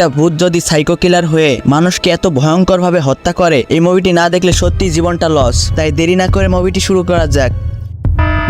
একটা ভূত যদি সাইকো কিলার হয়ে মানুষকে এত ভয়ঙ্করভাবে হত্যা করে, এই মুভিটি না দেখলে সত্যি জীবনটা লস তাই দেরি না করে মুভিটি শুরু করা যাক।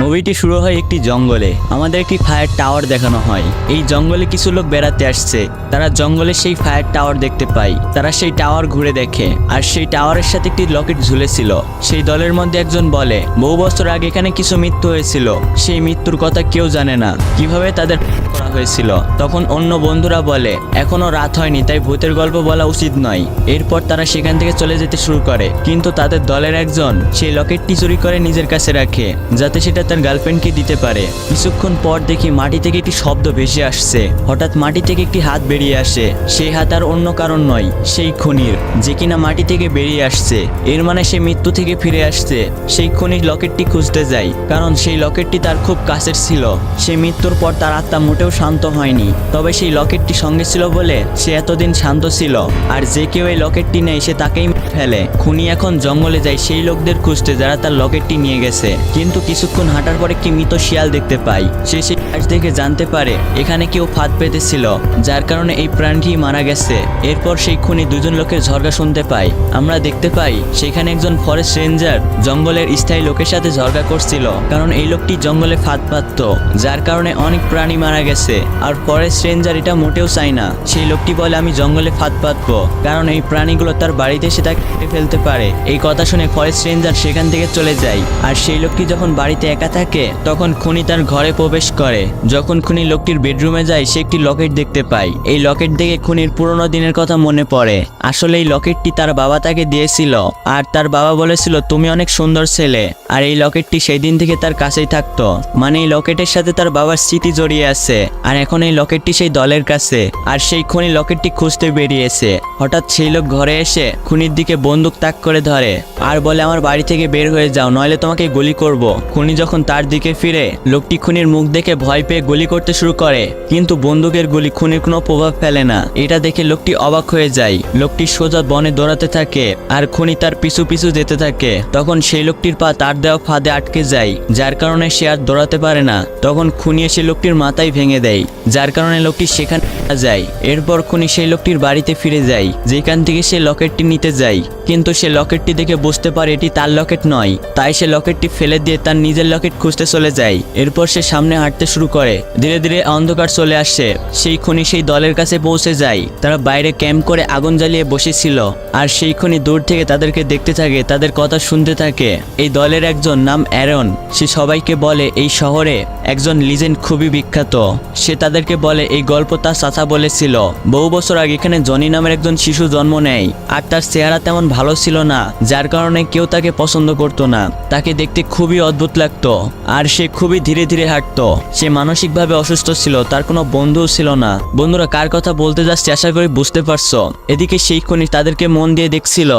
মুভিটি শুরু হয় একটি জঙ্গলে। আমাদের একটি ফায়ার টাওয়ার দেখানো হয়। এই জঙ্গলে কিছু লোক বেড়াতে আসছে। তারা জঙ্গলে সেই ফায়ার টাওয়ার দেখতে পায়। তারা সেই টাওয়ার ঘুরে দেখে। আর সেই টাওয়ারের সাথে একটি লকেট ঝুলেছিল। সেই দলের মধ্যে একজন বলে, বহু বছর আগে এখানে কিছু মৃত্যু হয়েছিল। সেই মৃত্যুর কথা কেউ জানে না। কীভাবে তাদের করা হয়েছিল? তখন অন্য বন্ধুরা বলে, এখনও রাত হয়নি, তাই ভূতের গল্প বলা উচিত নয়। এরপর তারা সেখান থেকে চলে যেতে শুরু করে। কিন্তু তাদের দলের একজন, সেই লকেটটি চুরি করে নিজের কাছে রাখে, যাতে সেটা তার গার্লফ্রেন্ডকে দিতে পারে। কিছুক্ষণ পর দেখি মাটি থেকে একটি শব্দ ভেসে আসছে। হঠাৎ মাটি থেকে একটি হাত বেরিয়ে আসে। সেই হাত আর অন্য কারণ নয়, সেই খনির, যে কিনা মাটি থেকে বেরিয়ে আসছে। এর মানে সে মৃত্যু থেকে ফিরে আসছে। সেই খনির লকেটটি খুঁজতে যায় কারণ সেই লকেটটি তার খুব কাছের ছিল। সে মৃত্যুর পর তার আত্মা মোটেও শান্ত হয়নি। তবে সেই লকেটটি সঙ্গে ছিল বলে সে এতদিন শান্ত ছিল। আর যে কেউ এই লকেটটি নেয়, সে তাকেই ফেলে। খুনি এখন জঙ্গলে যায়, সেই লোকদের খুঁজতে যারা তার লকেটটি নিয়ে গেছে। কিন্তু কিছুক্ষণ হাঁটার পর একটি মৃত শিয়াল দেখতে পাই। সে সেই গাছ দেখে জানতে পারে, এখানে কেউ ফাঁদ পেতেছিল, যার কারণে এই প্রাণটি মারা গেছে। এরপর সেই খুনি দুজন লোকের ঝরগা শুনতে পাই। আমরা দেখতে পাই, সেখানে একজন ফরেস্ট রেঞ্জার জঙ্গলের স্থায়ী লোকের সাথে ঝরগা করছিল, কারণ এই লোকটি জঙ্গলে ফাঁদ পাতত, যার কারণে অনেক প্রাণী মারা গেছে। আর ফরেস্ট রেঞ্জার এটা মোটেও চায় না। সেই লোকটি বলে, আমি জঙ্গলে ফাঁদ পাতবো, কারণ এই প্রাণীগুলো তার বাড়িতে এসে তাকে ফেলতে পারে। এই কথা শুনে ফরেস্ট রেঞ্জার সেখান থেকে চলে যায়। আর সেই লোকটি যখন বাড়িতে একা থাকে, তখন খুনি তার ঘরে প্রবেশ করে। যখন খুনি লোকটির বেডরুমে যায়, সে একটি লকেট দেখতে পায়। এই লকেট দেখে খুনির পুরনো দিনের কথা মনে পড়ে। আসলে এই লকেটটি তার বাবা তাকে দিয়েছিল, আর তার বাবা বলেছিল, তুমি অনেক সুন্দর ছেলে। আর এই লকেটটি সেই দিন থেকে তার কাছেই থাকতো। মানে এই লকেটের সাথে তার বাবার স্মৃতি জড়িয়ে আছে, আর এখন এই লকেটটি সেই দলের কাছে, আর সেই খুনি লকেটটি খুঁজতে বেরিয়েছে। হঠাৎ সেই লোক ঘরে এসে খুনির দিকে বন্দুক তাক করে ধরে, আর বলে আমার বাড়ি থেকে বের হয়ে যাও, নইলে তোমাকে গুলি করব। খুনি যখন তার দিকে ফিরে, লোকটি খুনির মুখ দেখে ভয় পেয়ে গুলি করতে শুরু করে। কিন্তু বন্দুকের গুলি খুনির কোনো প্রভাব ফেলে না। এটা দেখে লোকটি অবাক হয়ে যায়। লোকটি সোজা বনে দৌড়াতে থাকে আর খুনি তার পিছু পিছু যেতে থাকে। তখন সেই লোকটির পা তার দেওয়া ফাঁদে আটকে যায়, যার কারণে সে আর দৌড়াতে পারে না। তখন খুনি এসে লোকটির মাথায় ভেঙে দেয়, যার কারণে লোকটি সেখানে যায়। এরপর খুনি সেই লোকটির বাড়িতে ফিরে যায়, যেখান থেকে সে লকেটটি নিতে যায়। কিন্তু সে লকেটটি দেখে বুঝতে পারে এটি তার লকেট নয়। তাই সে লকেটটি ফেলে দিয়ে তার নিজের লকেট খুঁজতে চলে যায়। এরপর সে সামনে হাঁটতে শুরু করে। ধীরে ধীরে অন্ধকার চলে আসে। সেই খুনি সেই দলের কাছে পৌঁছে যায়। তারা বাইরে ক্যাম্প করে আগুন জ্বালিয়ে বসেছিল। আর সেই খুনি দূর থেকে তাদেরকে দেখতে থাকে, তাদের কথা শুনতে থাকে। এই দলের একজন নাম অ্যারন। সে সবাইকে বলে, এই শহরে একজন লিজেন্ড খুবই বিখ্যাত। সে তাদেরকে বলে, এই গল্প তার চাচা বলেছিল। বহু বছর আগে এখানে জনি নামের একজন শিশু জন্ম নেয়। আর তার চেহারা তেমন ভালো ছিল না, যার কারণে কেউ তাকে পছন্দ করতো না। তাকে দেখতে খুবই অদ্ভুত লাগতো, আর সে খুবই ধীরে ধীরে হাঁটতো। সে মানসিকভাবে অসুস্থ ছিল, তার কোনো বন্ধুও ছিল না। বন্ধুরা কার কথা বলতে যাচ্ছে আশা করি বুঝতে পারছ। এদিকে সেই খনি তাদেরকে মন দিয়ে দেখছিল।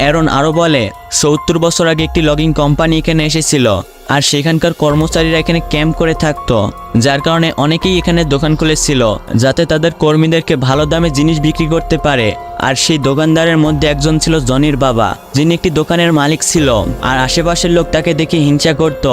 অ্যারন আরও বলে, সত্তর বছর আগে একটি লগিং কোম্পানি এখানে এসেছিল। আর সেখানকার কর্মচারীরা এখানে ক্যাম্প করে থাকতো, যার কারণে অনেকেই এখানে দোকান খুলেছিল, যাতে তাদের কর্মীদেরকে ভালো দামে জিনিস বিক্রি করতে পারে। আর সেই দোকানদারের মধ্যে একজন ছিল জনির বাবা, যিনি একটি দোকানের মালিক ছিল, আর আশেপাশের লোক তাকে দেখে হিংসা করত।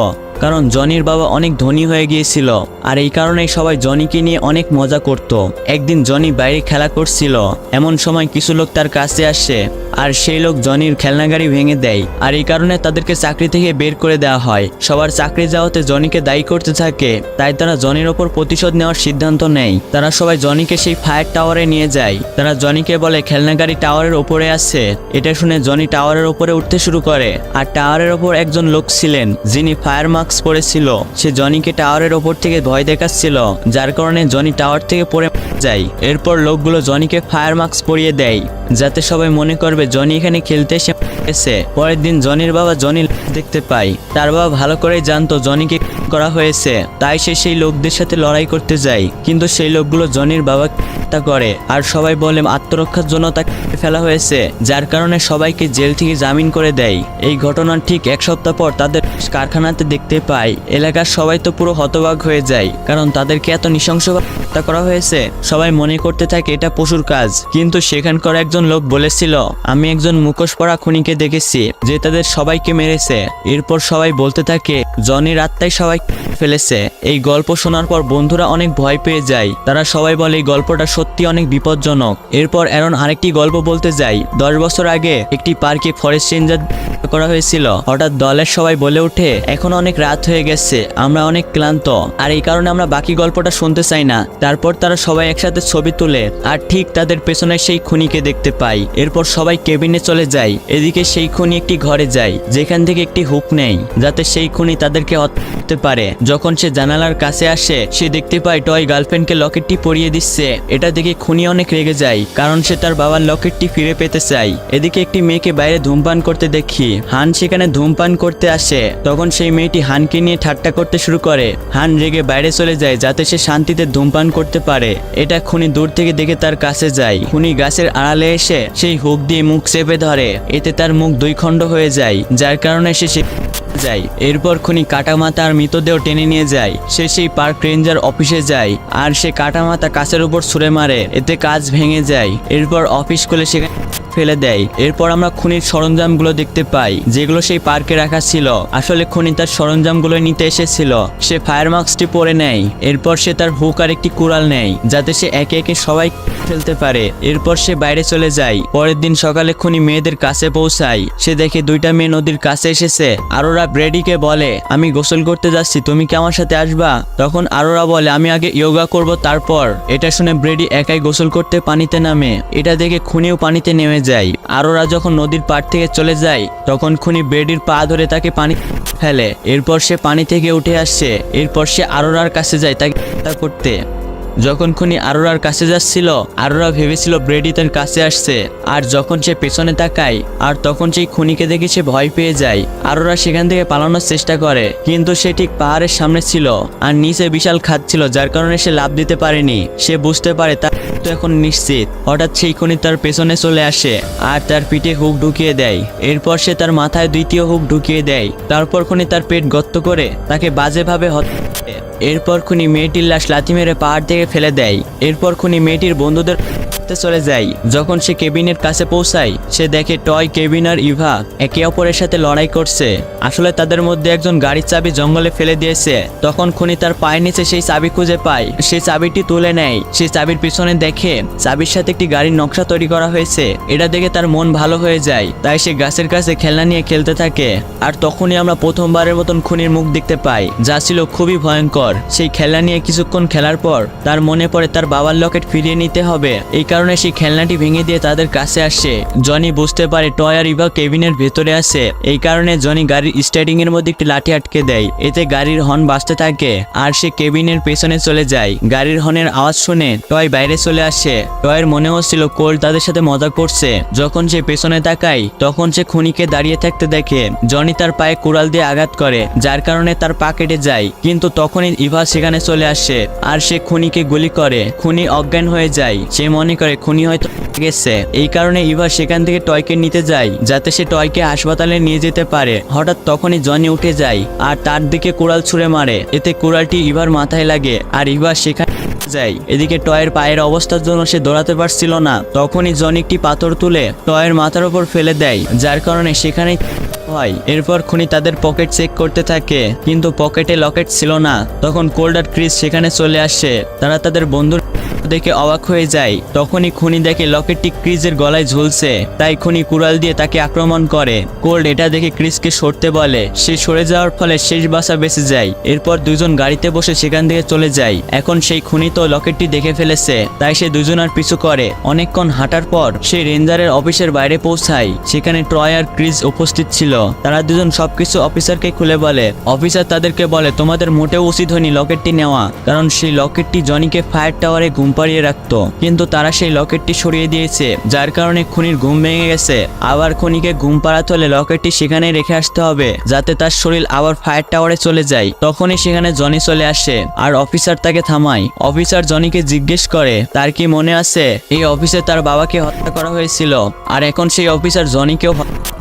কারণ জনির বাবা অনেক ধনী হয়ে গিয়েছিল, আর এই কারণেই সবাই জনিকে নিয়ে অনেক মজা করত। একদিন জনি বাইরে খেলা করছিল, এমন সময় কিছু লোক তার কাছে আসে, আর সেই লোক জনির খেলনা গাড়ি ভেঙে দেয়, আর এই কারণে তাদেরকে চাকরি থেকে বের করে দেওয়া হয়। সবার চাকরি যাওয়াতে জনিকে দায়ী করতে থাকে, তাই তারা জনির ওপর প্রতিশোধ নেওয়ার সিদ্ধান্ত নেয়। তারা সবাই জনিকে সেই ফায়ার টাওয়ারে নিয়ে যায়। তারা জনিকে বলে খেলনা গাড়ি টাওয়ারের ওপরে আছে। এটা শুনে জনি টাওয়ারের ওপরে উঠতে শুরু করে, আর টাওয়ারের ওপর একজন লোক ছিলেন, যিনি ফায়ার মাস্ক পরেছিল সে জনিকে টাওয়ারের ওপর থেকে ভয় দেখাচ্ছিল, যার কারণে জনি টাওয়ার থেকে পড়ে যায় এরপর লোকগুলো জনিকে ফায়ার মাস্ক পরিয়ে দেয়, যাতে সবাই মনে করবে জনি এখানে খেলতে এসে পরের দিন জনির বাবা জনি দেখতে পায়। তার বাবা ভালো করেই জানতো জনিকে করা হয়েছে। তাই সে সেই লোকদের সাথে লড়াই করতে যায়। কিন্তু সেই লোকগুলো জনির বাবা হত্যা করে। আর সবাই বলে আত্মরক্ষার জন্য তাকে ফেলা হয়েছে, যার কারণে সবাইকে জেল থেকে জামিন করে দেয়। এই ঘটনার ঠিক এক সপ্তাহ পর তাদের কারখানাতে দেখতে পায়। এলাকার সবাই তো পুরো হতবাক হয়ে যায়, কারণ তাদেরকে এত নৃশংসভাবে হত্যা করা হয়েছে। সবাই মনে করতে থাকে এটা পশুর কাজ। কিন্তু সেখানকার একজন লোক বলেছিল, আমি একজন মুখোশ পরা খুনিকে দেখেছি, যে তাদের সবাইকে মেরেছে। এরপর সবাই বলতে থাকে জনির আত্মাই সবাই ফেলেছে। এই গল্প শোনার পর বন্ধুরা অনেক ভয় পেয়ে যায়। তারা সবাই বলে, এই গল্পটা সত্যি অনেক বিপজ্জনক। এরপর অ্যারন আরেকটি গল্প বলতে যাই দশ বছর আগে একটি পার্কে ফরেস্ট রেঞ্জার করা হয়েছিল। হঠাৎ দলের সবাই বলে ওঠে, এখন অনেক রাত হয়ে গেছে, আমরা অনেক ক্লান্ত। আর এই কারণে আমরা বাকি গল্পটা শুনতে চাই না। তারপর তারা সবাই একসাথে ছবি তোলে, আর ঠিক তাদের পেছনে সেই খুনিকে দেখতে পাই। এরপর সবাই কেবিনে চলে যায়। এদিকে সেই খুনি একটি ঘরে যায়, যেখান থেকে একটি হুক নেয়, যাতে সেই খুনি তাদেরকে করতে পারে। যখন সে জানালার কাছে আসে, সে দেখতে পায় টয় গার্লফ্রেন্ডকে লকেটটি পরিয়ে দিচ্ছে। এটা দেখে খুনি অনেক রেগে যায়, কারণ সে তার বাবার লকেটটি ফিরে পেতে চায়। এদিকে একটি মেয়েকে বাইরে ধূমপান করতে দেখি। হান সেখানে ধূমপান করতে আসে। তখন সেই মেয়েটি হানকে নিয়ে ঠাট্টা করতে শুরু করে। হান রেগে বাইরে চলে যায়, যাতে সে শান্তিতে ধূমপান করতে পারে। এটা খুনি দূর থেকে দেখে তার কাছে যায়। খুনি গাছের আড়ালে এসে সেই হুক দিয়ে মুখ চেপে ধরে। এতে তার মুখ দুই খণ্ড হয়ে যায়, যার কারণে সে সে যায় এরপর খুনি কাটামাতা আর মৃতদেহ টেনে নিয়ে যায়। সে সেই পার্ক রেঞ্জার অফিসে যায় আর সে কাটামাতা কাছের উপর ছুঁড়ে মারে। এতে কাজ ভেঙে যায়। এরপর অফিস খুলে সেখানে ফেলে দেয়। এরপর আমরা খুনির সরঞ্জামগুলো দেখতে পাই, যেগুলো সেই পার্কে রাখা ছিল। আসলে খুনি তার সরঞ্জামগুলো নিতে এসেছিল। সে ফায়ার মাস্কটি পরে নেয়। এরপর সে তার হুক আর একটি কুড়াল নেয়, যাতে সে একে একে সবাই ফেলতে পারে। এরপর সে বাইরে চলে যায়। পরের দিন সকালে খুনি মেয়েদের কাছে পৌঁছায়। সে দেখে দুইটা মেয়ে নদীর কাছে এসেছে। আরোরা ব্রেডিকে বলে, আমি গোসল করতে যাচ্ছি, তুমি কি আমার সাথে আসবা? তখন আরোরা বলে, আমি আগে ইয়োগা করব তারপর। এটা শুনে ব্রেডি একাই গোসল করতে পানিতে নামে। এটা দেখে খুনিও পানিতে নেমে যায়। আরোরা যখন নদীর পাড় থেকে চলে যায়, তখন খুনি ব্রেডির পা ধরে তাকে পানি ফেলে। এরপর সে পানি থেকে উঠে আসছে এরপর সে আরোরার কাছে যায় তাকে করতে। যখন খুনি আরোরার কাছে যাচ্ছিল, আরোরা ভেবেছিল ব্রেডি তার কাছে আসছে। আর যখন সে পেছনে তাকায়, আর তখন সেই খুনিকে দেখে সে ভয় পেয়ে যায়। আরোরা সেখান থেকে পালানোর চেষ্টা করে, কিন্তু সে ঠিক পাহাড়ের সামনে ছিল, আর নিচে বিশাল খাদ ছিল, যার কারণে সে লাভ দিতে পারেনি। সে বুঝতে পারে তার তো এখন নিশ্চিত। হঠাৎ সেই খুনি তার পেছনে চলে আসে, আর তার পিঠে হুক ঢুকিয়ে দেয়। এরপর সে তার মাথায় দ্বিতীয় হুক ঢুকিয়ে দেয়। তারপর খুনি তার পেট গর্ত করে তাকে বাজেভাবে হত্যা। এরপর খুনি মেয়েটির লাশ লাথি মেরে পাহাড় থেকে ফেলে দেয়। এরপর খুনি মেয়েটির বন্ধুদের করতে চলে যায়। যখন সে কেবিনের কাছে পৌঁছায়, সে দেখে টয় কেবিন আর ইভা একে অপরের সাথে লড়াই করছে। আসলে তাদের মধ্যে একজন গাড়ির চাবি জঙ্গলে ফেলে দিয়েছে। তখন খুনি তার পায়ের নিচে সেই চাবি খুঁজে পায়। সেই চাবিটি তুলে নেয়। সেই চাবির পিছনে দেখে চাবির সাথে একটি গাড়ির নকশা তৈরি করা হয়েছে। এটা দেখে তার মন ভালো হয়ে যায়। তাই সে গাছের কাছে খেলনা নিয়ে খেলতে থাকে। আর তখনই আমরা প্রথমবারের মতন খুনির মুখ দেখতে পাই, যা ছিল খুবই ভয়ঙ্কর। সেই খেলনা নিয়ে কিছুক্ষণ খেলার পর তার মনে পড়ে তার বাবার লকেট ফিরিয়ে নিতে হবে। এই কারণে সেই খেলনাটি ভেঙে দিয়ে তাদের কাছে আসে। জনি বুঝতে পারে টয় আর ইভা কেবিনের ভেতরে আছে। এই কারণে জনি গাড়ির স্টার্টিং এর মধ্যে একটি লাঠি আটকে দেয়। এতে গাড়ির হর্ন বাঁচতে থাকে আর সে কেবিনের পেছনে চলে যায়। গাড়ির হর্নের আওয়াজ শুনে টয় বাইরে চলে আসে। টয়ের মনে হচ্ছিল কোল তাদের সাথে মজা করছে। যখন সে পেছনে তাকায়, তখন সে খুনিকে দাঁড়িয়ে থাকতে দেখে জনি তার পায়ে কুড়াল দিয়ে আঘাত করে, যার কারণে তার পা কেটে যায়। কিন্তু তখনই ইভা সেখানে চলে আসে আর সে খুনিকে গুলি করে। খুনি অজ্ঞান হয়ে যায়। সে মনে করে খুনি হয়তো গেছে। এই কারণে ইভা সেখান থেকে টয়কে নিতে যায়, যাতে সে টয়কে হাসপাতালে নিয়ে যেতে পারে। হঠাৎ তখনই জনি উঠে যায় আর তার দিকে কুড়াল ছুঁড়ে মারে। এতে কুড়ালটি ইভার মাথায় লাগে আর ইভা সেখানে যায়। এদিকে টয়ের পায়ের অবস্থার জন্য সে দৌড়াতে পারছিল না। তখনই জন একটি পাথর তুলে টয়ের মাথার উপর ফেলে দেয়, যার কারণে সেখানে হয়। এরপর খুনি তাদের পকেট চেক করতে থাকে, কিন্তু পকেটে লকেট ছিল না। তখন কোল্ড আর ক্রিস সেখানে চলে আসে। তারা তাদের বন্ধুর দেখে অবাক হয়ে যায়। তখনই খুনি দেখে লকেটটি ক্রিজের গলায় ঝুলছে। তাই খুনি কুড়াল দিয়ে তাকে আক্রমণ করে। কোল্ড এটা দেখে ক্রিসকে সরতে বলে। সে সরে যাওয়ার ফলে শেষ বাসা বেঁচে যায়। এরপর দুজন গাড়িতে বসে সেখান থেকে চলে যায়। এখন সেই খুনি তো লকেটটি দেখে ফেলেছে। তাই সে দুজন আর পিছু করে। অনেকক্ষণ হাঁটার পর সে রেঞ্জারের অফিসের বাইরে পৌঁছায়। সেখানে ট্রয় আর ক্রিস উপস্থিত ছিল। তারা দুজন সবকিছু অফিসারকে খুলে বলে। অফিসার তাদেরকে বলে, তোমাদের মোটেও উচিত হয়নি লকেটটি নেওয়া। কারণ সেই লকেটটি জনিকে ফায়ার টাওয়ারে ঘুম পাড়িয়ে রাখতো। কিন্তু তারা সেই লকেটটি সরিয়ে দিয়েছে, যার কারণে খুনির ঘুম ভেঙে গেছে। আবার খুনিকে ঘুম পাড়াতে হলে লকেটটি সেখানে রেখে আসতে হবে, যাতে তার শরীর আবার ফায়ার টাওয়ারে চলে যায়। তখনই সেখানে জনি চলে আসে, আর অফিসার তাকে থামায়। অফিসার জনিকে জিজ্ঞেস করে, তার কি মনে আছে, এই অফিসে তার বাবাকে হত্যা করা হয়েছিল? আর এখন সেই অফিসার জনিকেও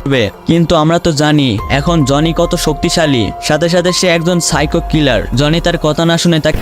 করবে। কিন্তু আমরা তো জানি, এখন জনি কত শক্তিশালী। সাথে সাথে সে একজন সাইকো কিলার জনি তার কথা না শুনে তাকে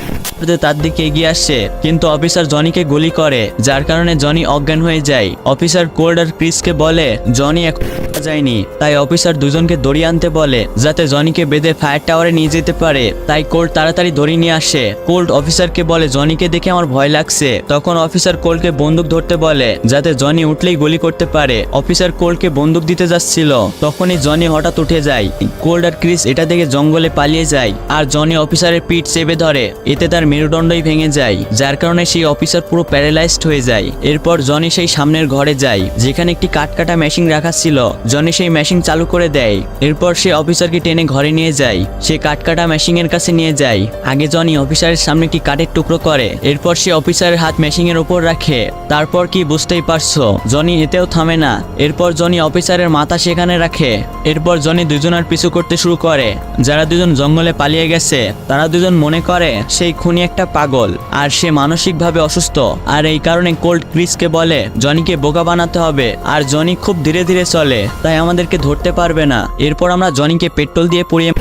তার দিকে এগিয়ে আসছে। কিন্তু অফিসার জনিকে গুলি করে, যার কারণে জনি অজ্ঞান হয়ে যায়। অফিসার কোল্ড আর ক্রিসকে বলে, জনি এক যায়নি। তাই অফিসার দুজনকে দড়িয়ে আনতে বলে, যাতে জনিকে বেঁধে ফায়ার টাওয়ারে নিয়ে যেতে পারে। তাই কোল্ড তাড়াতাড়ি দড়ি নিয়ে আসে। কোল্ড অফিসারকে বলে, জনিকে দেখে আমার ভয় লাগছে। তখন অফিসার কোল্ডকে বন্দুক ধরতে বলে, যাতে জনি উঠলেই গুলি করতে পারে। অফিসার কোল্ডকে বন্দুক দিতে যাচ্ছিল। তখনই জনি হঠাৎ উঠে যায়। কোল্ড আর ক্রিস এটা দেখে জঙ্গলে পালিয়ে যায়। আর জনি অফিসারের পিঠ চেপে ধরে। এতে তার মেরুদণ্ডই ভেঙে যায়, যার কারণে সেই অফিসার পুরো প্যারালাইজড হয়ে যায়। এরপর জনি সেই সামনের ঘরে যায়, যেখানে একটি কাটকাটা মেশিন রাখা ছিল। জনি সেই মেশিন চালু করে দেয়। এরপর সে অফিসারকে টেনে ঘরে নিয়ে যায়। সে কাটকাটা মেশিনের কাছে নিয়ে যায়। আগে জনি অফিসারের সামনে একটি কাঠের টুকরো করে। এরপর সে অফিসারের হাত মেশিনের ওপর রাখে। তারপর কি বুঝতেই পারছ? জনি এতেও থামে না। এরপর জনি অফিসারের মাথা সেখানে রাখে। এরপর জনি দুজনের পিছু করতে শুরু করে। যারা দুজন জঙ্গলে পালিয়ে গেছে, তারা দুজন মনে করে, সেই খুনি একটা পাগল। আর সে মানসিকভাবে অসুস্থ। আর এই কারণে কোল্ড ক্রিসকে বলে, জনিকে বোকা বানাতে হবে। আর জনি খুব ধীরে ধীরে চলে। তাই আমাদেরকে ধরতে পারবে না। এরপর আমরা জনিকে পেট্রোল দিয়ে পুড়িয়ে।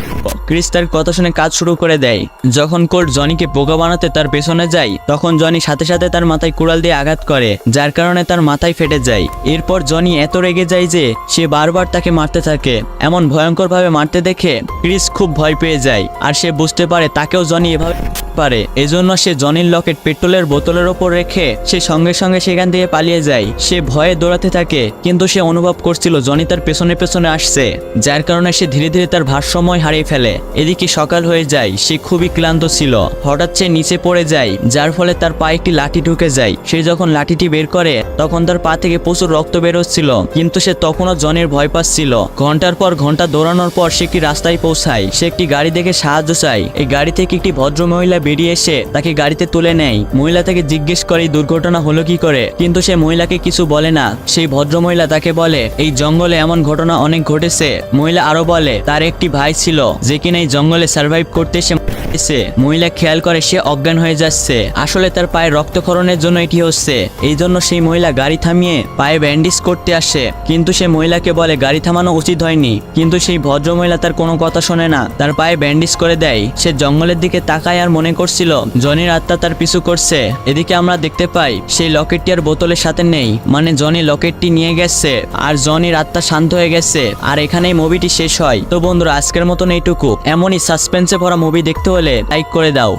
ক্রিস তার কথা শুনে কাজ শুরু করে দেয়। যখন কোল্ড জনিকে বোকা বানাতে তার পেছনে যায়, তখন জনি সাথে সাথে তার মাথায় কুড়াল দিয়ে আঘাত করে, যার কারণে তার মাথায় ফেটে যায়। এরপর জনি এত রেগে যায় যে, সে বারবার তাকে মারতে থাকে। এমন ভয়ঙ্করভাবে মারতে দেখে ক্রিস খুব ভয় পেয়ে যায়, আর সে বুঝতে পারে তাকেও জনি এভাবে পারে। এজন্য সে জনির লকেট পেট্রোলের বোতলের ওপর রেখে সে সঙ্গে সঙ্গে সেখান থেকে পালিয়ে যায়। সে ভয়ে দৌড়াতে থাকে, কিন্তু সে অনুভব করছিল জনি তার পেছনে পেছনে আসছে, যার কারণে সে ধীরে ধীরে তার ভারসাম্য হারিয়ে ফেলে। এদিকে সকাল হয়ে যায়, সে খুবই ক্লান্ত ছিল। হঠাৎ সে নিচে পড়ে যায়, যার ফলে তার পায়ে একটি লাঠি ঢুকে যায়। সে যখন লাঠিটি বের করে, তখন তার পা থেকে প্রচুর রক্ত বেরোচ্ছিল, কিন্তু সে তখনও জনের ভয় পাচ্ছিল। ঘণ্টার পর ঘণ্টা দৌড়ানোর পর সে একটি রাস্তায় পৌঁছায়। সে একটি গাড়ি দেখে সাহায্য চায়। এই গাড়ি থেকে একটি ভদ্র মহিলা বেরিয়ে এসে তাকে গাড়িতে তুলে নেয়। মহিলা তাকে জিজ্ঞেস করে দুর্ঘটনা হলো কি করে? কিন্তু সে মহিলাকে কিছু বলে না। সেই ভদ্র মহিলা তাকে বলে, এই জঙ্গলে এমন ঘটনা অনেক ঘটেছে। মহিলা আরও বলে, তার একটি ভাই ছিল, যে কিনা এই জঙ্গলে সার্ভাইভ করতে এসে এসে মহিলা খেয়াল করে, সে অজ্ঞান হয়ে যাচ্ছে। আসলে তার পায়ে রক্তক্ষরণের জন্য এটি হচ্ছে। এই জন্য সেই মহিলা গাড়ি থামিয়ে পায়ে ব্যান্ডেজ করতে আসে। কিন্তু সে মহিলাকে বলে, গাড়ি থামানো উচিত হয়নি। কিন্তু সেই ভদ্র মহিলা তার কোনো কথা শোনে না। তার পায়ে ব্যান্ডেজ করে দেয়। সে জঙ্গলের দিকে তাকায় আর করছিল, জনির আত্মা তার পিছু করছে। এদিকে আমরা দেখতে পাই, সেই লকেটটি আর বোতলের সাথে নেই। মানে জনি লকেটটি নিয়ে গেছে, আর জনির আত্মা শান্ত হয়ে গেছে, আর এখানেই মুভিটি শেষ হয়। তো বন্ধুরা, আজকের মতন এইটুকু। এমনই সাসপেন্সে ভরা মুভি দেখতে হলে লাইক করে দাও।